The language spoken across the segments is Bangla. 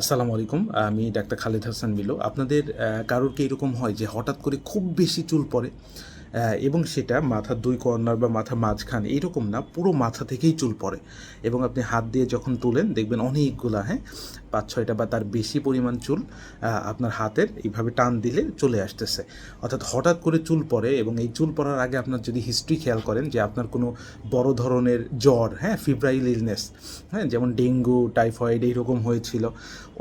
আসসালামু আলাইকুম, আমি ডাক্তার খালেদ হাসান মিলো। আপনাদের কারোর কি এরকম হয় যে হঠাৎ করে খুব বেশি চুল পড়ে এবং সেটা মাথার দুই কর্নার বা মাথার মাঝখান এইরকম না, পুরো মাথা থেকেই চুল পড়ে, এবং আপনি হাত দিয়ে যখন তুলেন দেখবেন অনেকগুলা হ্যাঁ পাঁচ ছয়টা বা তার বেশি পরিমাণ চুল আপনার হাতের এইভাবে টান দিলে চলে আসতেছে। অর্থাৎ হঠাৎ করে চুল পড়ে এবং এই চুল পড়ার আগে আপনার যদি হিস্ট্রি খেয়াল করেন যে আপনার কোনো বড় ধরনের জ্বর হ্যাঁ ফিব্রাইল ইলনেস হ্যাঁ যেমন ডেঙ্গু টাইফয়েড এইরকম হয়েছিল,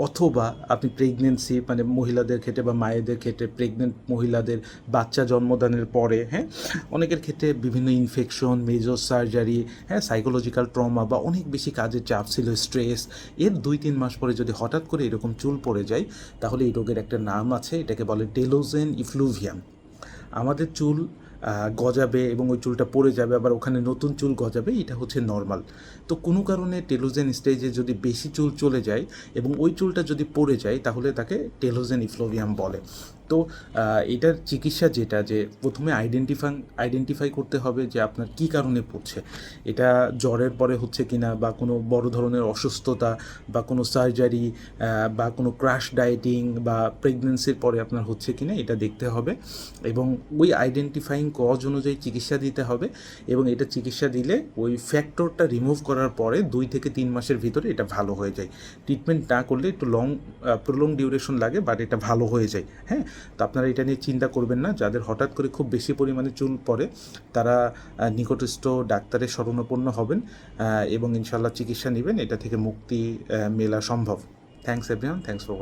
অথবা আপনি প্রেগনেন্সি মানে মহিলাদের ক্ষেত্রে বা মায়েদের ক্ষেত্রে প্রেগনেন্ট মহিলাদের বাচ্চা জন্মদানের পরে হ্যাঁ অনেকের ক্ষেত্রে বিভিন্ন ইনফেকশন মেজর সার্জারি হ্যাঁ সাইকোলজিক্যাল ট্রমা বা অনেক বেশি কাজের চাপ ছিল স্ট্রেস এর দুই তিন মাস পরে যদি হঠাৎ করে এরকম চুল পড়ে যায়, তাহলে এই রোগের একটা নাম আছে, এটাকে বলে টেলোজেন ইফ্লুভিয়াম। আমাদের চুল গজাবে এবং ওই চুলটা পড়ে যাবে, আবার ওখানে নতুন চুল গজাবে, এটা হচ্ছে নর্মাল। তো কোনো কারণে টেলোজেন স্টেজে যদি বেশি চুল চলে যায় এবং ওই চুলটা যদি পড়ে যায়, তাহলে তাকে টেলোজেন ইফ্লোভিয়াম বলে। তো এটার চিকিৎসা যেটা, যে প্রথমে আইডেন্টিফাই আইডেন্টিফাই করতে হবে যে আপনার কী কারণে পড়ছে। এটা জ্বরের পরে হচ্ছে কিনা বা কোনো বড় ধরনের অসুস্থতা বা কোনো সার্জারি বা কোনো ক্রাশ ডায়েটিং বা প্রেগনেন্সির পরে আপনার হচ্ছে কিনা এটা দেখতে হবে এবং ওই আইডেন্টিফাইং কজ অনুযায়ী চিকিৎসা দিতে হবে এবং এটা চিকিৎসা দিলে ওই ফ্যাক্টরটা রিমুভ করার পরে দুই থেকে তিন মাসের ভিতরে এটা ভালো হয়ে যায়। ট্রিটমেন্ট না করলে একটু লং প্রলং ডিউরেশন লাগে বাট এটা ভালো হয়ে যায় হ্যাঁ? তো আপনারা এটা নিয়ে চিন্তা করবেন না। যাদের হঠাৎ করে খুব বেশি পরিমাণে চুল পড়ে, তারা নিকটস্থ ডাক্তারের শরণাপন্ন হবেন এবং ইনশাল্লাহ চিকিৎসা নেবেন। এটা থেকে মুক্তি মেলা সম্ভব। Thanks everyone thanks for